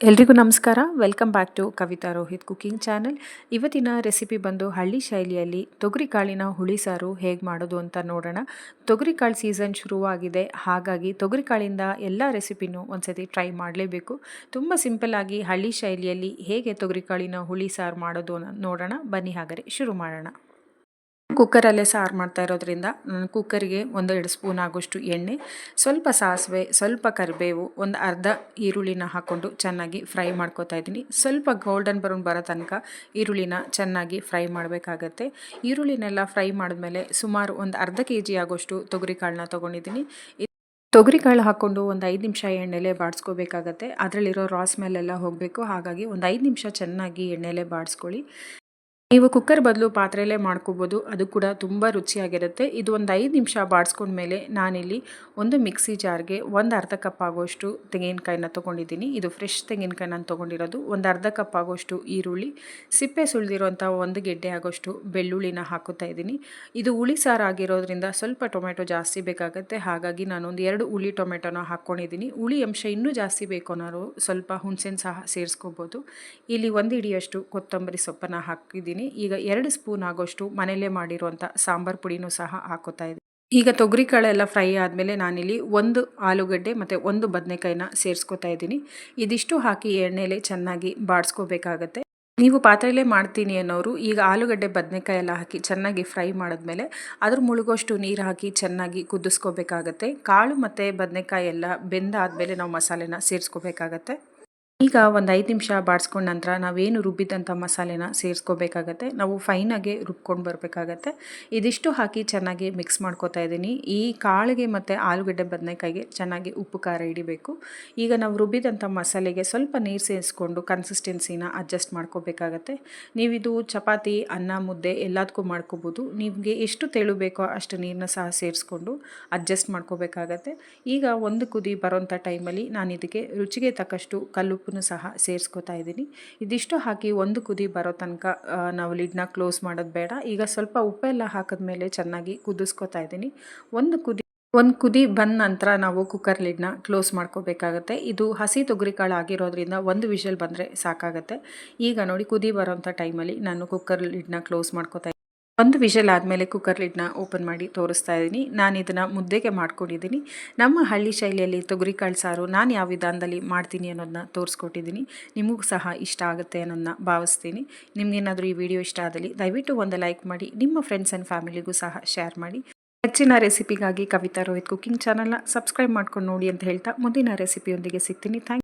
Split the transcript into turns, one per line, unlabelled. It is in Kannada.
ಎಲ್ರಿಗೂ ನಮಸ್ಕಾರ. Welcome back to Kavita Rohit cooking channel ಇವತ್ತಿನ ರೆಸಿಪಿ ಬಂದು ಹಳ್ಳಿ ಶೈಲಿಯಲ್ಲಿ ತೊಗರಿ ಕಾಳಿನ ಹುಳಿ ಸಾರು ಹೇಗೆ ಮಾಡೋದು ಅಂತ ನೋಡೋಣ. ತೊಗರಿ ಕಾಳು ಸೀಸನ್ ಶುರುವಾಗಿದೆ. ಹಾಗಾಗಿ ತೊಗರಿ ಕಾಳಿಂದ ಎಲ್ಲ ರೆಸಿಪಿನೂ ಒಂದ್ಸತಿ ಟ್ರೈ ಮಾಡಲೇಬೇಕು. ತುಂಬ ಸಿಂಪಲ್ಲಾಗಿ ಹಳ್ಳಿ ಶೈಲಿಯಲ್ಲಿ ಹೇಗೆ ತೊಗರಿ ಕಾಳಿನ ಹುಳಿ ಸಾರು ಮಾಡೋದು ನೋಡೋಣ. ಬನ್ನಿ ಹಾಗಾದರೆ ಶುರು ಮಾಡೋಣ. ಕುಕ್ಕರಲ್ಲೇ ಸಾರು ಮಾಡ್ತಾ ಇರೋದ್ರಿಂದ ನಾನು ಕುಕ್ಕರಿಗೆ ಒಂದು ಎರಡು ಸ್ಪೂನ್ ಆಗೋಷ್ಟು ಎಣ್ಣೆ, ಸ್ವಲ್ಪ ಸಾಸಿವೆ, ಸ್ವಲ್ಪ ಕರಿಬೇವು, ಒಂದು ಅರ್ಧ ಈರುಳ್ಳಿನ ಹಾಕ್ಕೊಂಡು ಚೆನ್ನಾಗಿ ಫ್ರೈ ಮಾಡ್ಕೋತಾ ಇದ್ದೀನಿ. ಸ್ವಲ್ಪ ಗೋಲ್ಡನ್ ಬ್ರೌನ್ ಬರೋ ತನಕ ಈರುಳ್ಳಿನ ಚೆನ್ನಾಗಿ ಫ್ರೈ ಮಾಡಬೇಕಾಗತ್ತೆ. ಈರುಳ್ಳಿನೆಲ್ಲ ಫ್ರೈ ಮಾಡಿದ್ಮೇಲೆ ಸುಮಾರು ಒಂದು ಅರ್ಧ ಕೆ ಜಿ ಆಗೋಷ್ಟು ತೊಗರಿಕಾಳನ್ನ ತೊಗೊಂಡಿದ್ದೀನಿ. ತೊಗರಿಕಾಳು ಹಾಕ್ಕೊಂಡು ಒಂದು ಐದು ನಿಮಿಷ ಎಣ್ಣೆಲೆ ಬಾಡಿಸ್ಕೋಬೇಕಾಗತ್ತೆ. ಅದರಲ್ಲಿರೋ ರಾ ಮೇಲೆಲ್ಲ ಹೋಗಬೇಕು. ಹಾಗಾಗಿ ಒಂದು ಐದು ನಿಮಿಷ ಚೆನ್ನಾಗಿ ಎಣ್ಣೆಲೆ ಬಾಡಿಸ್ಕೊಳ್ಳಿ. ನೀವು ಕುಕ್ಕರ್ ಬದಲು ಪಾತ್ರೆಯಲ್ಲೇ ಮಾಡ್ಕೋಬೋದು. ಅದು ಕೂಡ ತುಂಬ ರುಚಿಯಾಗಿರುತ್ತೆ. ಇದು ಒಂದು ಐದು ನಿಮಿಷ ಬಾಡಿಸ್ಕೊಂಡ್ಮೇಲೆ ನಾನಿಲ್ಲಿ ಒಂದು ಮಿಕ್ಸಿ ಜಾರ್ಗೆ ಒಂದು ಅರ್ಧ ಕಪ್ ಆಗೋಷ್ಟು ತೆಂಗಿನಕಾಯಿನ ತೊಗೊಂಡಿದ್ದೀನಿ. ಇದು ಫ್ರೆಶ್ ತೆಂಗಿನಕಾಯಿ ನಾನು ತೊಗೊಂಡಿರೋದು. ಒಂದು ಅರ್ಧ ಕಪ್ ಆಗೋಷ್ಟು ಈರುಳ್ಳಿ, ಸಿಪ್ಪೆ ಸುಳಿದಿರುವಂಥ ಒಂದು ಗೆಡ್ಡೆ ಆಗೋಷ್ಟು ಬೆಳ್ಳುಳ್ಳಿನ ಹಾಕುತ್ತಾ ಇದ್ದೀನಿ. ಇದು ಹುಳಿ ಸಾರು ಆಗಿರೋದ್ರಿಂದ ಸ್ವಲ್ಪ ಟೊಮೆಟೊ ಜಾಸ್ತಿ ಬೇಕಾಗುತ್ತೆ. ಹಾಗಾಗಿ ನಾನು ಒಂದು ಎರಡು ಹುಳಿ ಟೊಮೆಟೊನ ಹಾಕ್ಕೊಂಡಿದ್ದೀನಿ ಹುಳಿ ಅಂಶ ಇನ್ನೂ ಜಾಸ್ತಿ ಬೇಕು ಅನ್ನೋರು ಸ್ವಲ್ಪ ಹುಣಸೆನ ಸಹ ಸೇರಿಸ್ಕೋಬೋದು. ಇಲ್ಲಿ ಒಂದು ಹಿಡಿಯಷ್ಟು ಕೊತ್ತಂಬರಿ ಸೊಪ್ಪನ್ನು ಹಾಕಿದ್ದೀನಿ. ಈಗ ಎರಡು ಸ್ಪೂನ್ ಆಗೋಷ್ಟು ಮನೆಯಲ್ಲೇ ಮಾಡಿರುವಂಥ ಸಾಂಬಾರ್ ಪುಡಿನೂ ಸಹ ಹಾಕೋತಾ ಇದ್ದೀನಿ. ಈಗ ತೊಗರಿ ಕಾಳೆಲ್ಲ ಫ್ರೈ ಆದಮೇಲೆ ನಾನಿಲ್ಲಿ ಒಂದು ಆಲೂಗಡ್ಡೆ ಮತ್ತು ಒಂದು ಬದನೆಕಾಯಿನ ಸೇರಿಸ್ಕೊತಾ ಇದ್ದೀನಿ. ಇದಿಷ್ಟು ಹಾಕಿ ಎಣ್ಣೆಲೆ ಚೆನ್ನಾಗಿ ಬಾಡಿಸ್ಕೋಬೇಕಾಗತ್ತೆ. ನೀವು ಪಾತ್ರೆಯಲ್ಲೇ ಮಾಡ್ತೀನಿ ಅನ್ನೋರು ಈಗ ಆಲೂಗಡ್ಡೆ ಬದನೆಕಾಯಿ ಎಲ್ಲ ಹಾಕಿ ಚೆನ್ನಾಗಿ ಫ್ರೈ ಮಾಡಿದ್ಮೇಲೆ ಅದ್ರ ಮುಳುಗೋಷ್ಟು ನೀರು ಹಾಕಿ ಚೆನ್ನಾಗಿ ಕುದಿಸ್ಕೋಬೇಕಾಗತ್ತೆ. ಕಾಳು ಮತ್ತು ಬದನೆಕಾಯಿ ಎಲ್ಲ ಬೆಂದಾದಮೇಲೆ ನಾವು ಮಸಾಲೆನ ಸೇರಿಸ್ಕೋಬೇಕಾಗತ್ತೆ. ಈಗ ಒಂದು ಐದು ನಿಮಿಷ ಬಾಡಿಸ್ಕೊಂಡ ನಂತರ ನಾವೇನು ರುಬ್ಬಿದಂಥ ಮಸಾಲೆನ ಸೇರಿಸ್ಕೋಬೇಕಾಗತ್ತೆ, ನಾವು ಫೈನಾಗೆ ರುಬ್ಕೊಂಡು ಬರಬೇಕಾಗತ್ತೆ. ಇದಿಷ್ಟು ಹಾಕಿ ಚೆನ್ನಾಗಿ ಮಿಕ್ಸ್ ಮಾಡ್ಕೋತಾ ಇದ್ದೀನಿ. ಈ ಕಾಳಿಗೆ ಮತ್ತು ಆಲೂಗಡ್ಡೆ ಬದನೆಕಾಯಿಗೆ ಚೆನ್ನಾಗಿ ಉಪ್ಪು ಖಾರ ಹಿಡಿಬೇಕು. ಈಗ ನಾವು ರುಬ್ಬಿದಂಥ ಮಸಾಲೆಗೆ ಸ್ವಲ್ಪ ನೀರು ಸೇರಿಸ್ಕೊಂಡು ಕನ್ಸಿಸ್ಟೆನ್ಸಿನ ಅಡ್ಜಸ್ಟ್ ಮಾಡ್ಕೋಬೇಕಾಗತ್ತೆ. ನೀವಿದು ಚಪಾತಿ, ಅನ್ನ, ಮುದ್ದೆ ಎಲ್ಲದಕ್ಕೂ ಮಾಡ್ಕೋಬೋದು. ನಿಮಗೆ ಎಷ್ಟು ತೆಳು ಬೇಕೋ ಅಷ್ಟು ನೀರನ್ನ ಸಹ ಸೇರಿಸ್ಕೊಂಡು ಅಡ್ಜಸ್ಟ್ ಮಾಡ್ಕೋಬೇಕಾಗತ್ತೆ. ಈಗ ಒಂದು ಕುದಿ ಬರೋಂಥ ಟೈಮಲ್ಲಿ ನಾನು ಇದಕ್ಕೆ ರುಚಿಗೆ ತಕ್ಕಷ್ಟು ಕಲ್ಲುಪ್ಪನ್ನು ಸಹ ಸೇರಿಸ್ಕೋತಾ ಇದ್ದೀನಿ. ಇದಿಷ್ಟು ಹಾಕಿ ಒಂದು ಕುದಿ ಬರೋ ತನಕ ನಾವು ಲಿಡ್ನ ಕ್ಲೋಸ್ ಮಾಡೋದು ಬೇಡ. ಈಗ ಸ್ವಲ್ಪ ಉಪ್ಪೆಲ್ಲ ಹಾಕಿದ್ಮೇಲೆ ಚೆನ್ನಾಗಿ ಕುದಿಸ್ಕೋತಾ ಇದ್ದೀನಿ. ಒಂದು ಕುದಿ ಒಂದು ಕುದಿ ಬಂದ ನಂತರ ನಾವು ಕುಕ್ಕರ್ ಲಿಡ್ನ ಕ್ಲೋಸ್ ಮಾಡ್ಕೋಬೇಕಾಗತ್ತೆ. ಇದು ಹಸಿ ತೊಗರಿಕಾಳು ಆಗಿರೋದ್ರಿಂದ ಒಂದು ವಿಷಲ್ ಬಂದರೆ ಸಾಕಾಗುತ್ತೆ. ಈಗ ನೋಡಿ ಕುದಿ ಬರೋಂಥ ಟೈಮಲ್ಲಿ ನಾನು ಕುಕ್ಕರ್ ಲಿಡ್ನ ಕ್ಲೋಸ್ ಮಾಡ್ಕೋತಾ ಒಂದು ವಿಷಲ್ ಆದಮೇಲೆ ಕುಕ್ಕರ್ ಲಿಡ್ನ ಓಪನ್ ಮಾಡಿ ತೋರಿಸ್ತಾ ಇದ್ದೀನಿ. ನಾನು ಇದನ್ನು ಮುದ್ದೆಗೆ ಮಾಡ್ಕೊಂಡಿದ್ದೀನಿ. ನಮ್ಮ ಹಳ್ಳಿ ಶೈಲಿಯಲ್ಲಿ ತೊಗರಿಕಾಳು ಸಾರು ನಾನು ಯಾವ ವಿಧಾನದಲ್ಲಿ ಮಾಡ್ತೀನಿ ಅನ್ನೋದನ್ನ ತೋರಿಸ್ಕೊಟ್ಟಿದ್ದೀನಿ. ನಿಮಗೂ ಸಹ ಇಷ್ಟ ಆಗುತ್ತೆ ಅನ್ನೋದನ್ನ ಭಾವಿಸ್ತೀನಿ. ನಿಮಗೇನಾದರೂ ಈ ವಿಡಿಯೋ ಇಷ್ಟ ಆದಲ್ಲಿ ದಯವಿಟ್ಟು ಒಂದು ಲೈಕ್ ಮಾಡಿ, ನಿಮ್ಮ ಫ್ರೆಂಡ್ಸ್ ಆ್ಯಂಡ್ ಫ್ಯಾಮಿಲಿಗೂ ಸಹ ಶೇರ್ ಮಾಡಿ. ಹೆಚ್ಚಿನ ರೆಸಿಪಿಗಾಗಿ ಕವಿತಾ ರೋಹಿತ್ ಕುಕ್ಕಿಂಗ್ ಚಾನಲ್ನ ಸಬ್ಸ್ಕ್ರೈಬ್ ಮಾಡ್ಕೊಂಡು ನೋಡಿ ಅಂತ ಹೇಳ್ತಾ ಮುಂದಿನ ರೆಸಿಪಿಯೊಂದಿಗೆ ಸಿಗ್ತೀನಿ. ಥ್ಯಾಂಕ್